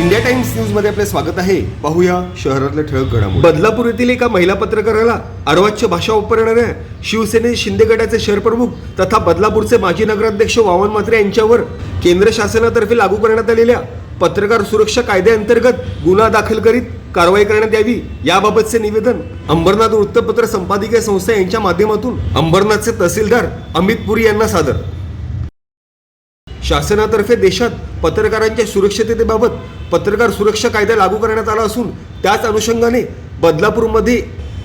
India times न्यूजमध्ये आपले स्वागत आहे. पाहूया शहरातल्या ठळक घडामोडी. बदलापूर येथील एका महिला पत्रकाराला अर्वाच्य भाषा वापरणाऱ्या शिवसेने शिंदे गटाचे शहर प्रमुख तथा बदलापूरचे माजी नगराध्यक्ष वामन म्हात्रे यांच्यावर केंद्र शासनातर्फे लागू करण्यात आलेल्या पत्रकार सुरक्षा कायद्याअंतर्गत गुन्हा दाखल करीत कारवाई करण्यात यावी याबाबतचे निवेदन अंबरनाथ वृत्तपत्र संपादकीय संस्था यांच्या माध्यमातून अंबरनाथचे तहसीलदार अमित पुरी यांना सादर शासनातर्फे देशात पत्रकारांच्या सुरक्षिततेबाबत पत्रकार सुरक्षा कायदा लागू करण्यात आला असून त्याच अनुषंगाने बदलापूरमध्ये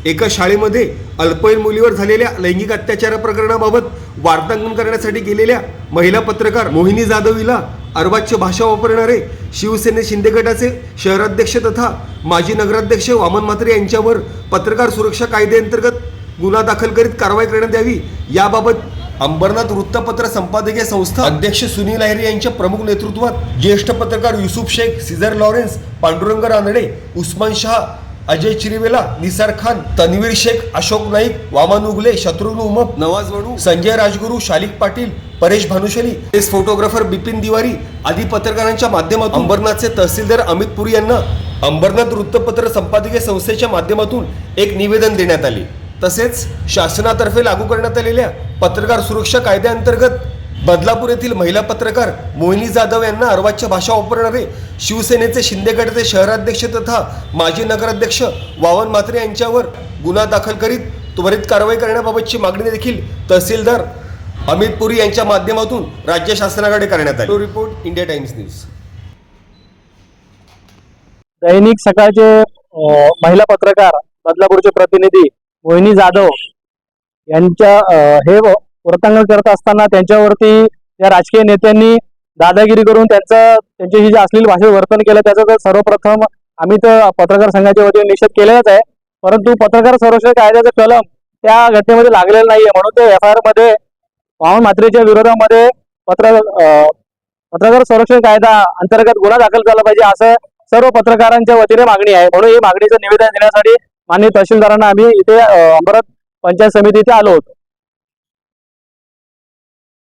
एका शाळेमध्ये अल्पवयीन मुलीवर झालेल्या लैंगिक अत्याचार प्रकरणाबाबत वार्तांकन करण्यासाठी गेलेल्या महिला पत्रकार मोहिनी जाधव हिला अर्वाच्य भाषा वापरणारे शिवसेने शिंदे गटाचे शहराध्यक्ष तथा माजी नगराध्यक्ष वामन म्हात्रे यांच्यावर पत्रकार सुरक्षा कायद्याअंतर्गत गुन्हा दाखल करीत कारवाई करण्यात यावी याबाबत अंबरनाथ वृत्तपत्र संपादकीय संस्था अध्यक्ष सुनील अहिरे यांच्या प्रमुख नेतृत्वात ज्येष्ठ पत्रकार युसुफ शेख सिझर लॉरेन्स पांडुरंग रानडे उस्मान शहा अजय चिरिवेला निसार खान तन्वीर शेख अशोक नाईक वामन उगले शत्रुघ्न उमप नवाज वडू संजय राजगुरू शालिक पाटील परेश भानुशली तेच फोटोग्राफर बिपिन दिवारी आदी पत्रकारांच्या माध्यमातून अंबरनाथचे तहसीलदार अमित पुरी यांना अंबरनाथ वृत्तपत्र संपादकीय संस्थेच्या माध्यमातून एक निवेदन देण्यात आले. तसेच शासनातर्फे लागू करण्यात आलेल्या पत्रकार सुरक्षा कायद्याअंतर्गत बदलापूर येथील महिला पत्रकार मोहिनी जाधव यांना अर्वाच्य भाषा वापरणारे शिवसेनेचे शिंदे गटाचे शहराध्यक्ष तथा माजी नगराध्यक्ष वावन म्हात्रे यांच्यावर गुन्हा दाखल करीत त्वरित कारवाई करण्याबाबतची मागणी देखील तहसीलदार अमित पुरी यांच्या माध्यमातून राज्य शासनाकडे करण्यात आली. Report India Times news. दैनिक सकाळचे महिला पत्रकार बदलापूरचे प्रतिनिधी मोहिनी जाधव यांच्या हे व- वृत्तांकन करत असताना त्यांच्यावरती या राजकीय नेत्यांनी दादागिरी करून त्यांचं त्यांच्याशी जे अश्लील भाषेत वर्तन केलं त्याचं तर सर्वप्रथम आम्ही तर पत्रकार संघाच्या वतीने निषेध केलेलाच आहे. परंतु पत्रकार संरक्षण कायद्याचं कलम त्या घटनेमध्ये लागलेलं नाहीये. म्हणून ते एफ आय आरमध्ये वामन म्हात्रेच्या विरोधामध्ये पत्र पत्रकार संरक्षण कायदा अंतर्गत गुन्हा दाखल झाला पाहिजे असं सर्व पत्रकारांच्या वतीने मागणी आहे. म्हणून ही मागणीचं निवेदन देण्यासाठी माननीय तहसीलदारांना आम्ही इथे अं, पंचायत समिती इथे आलो होतो.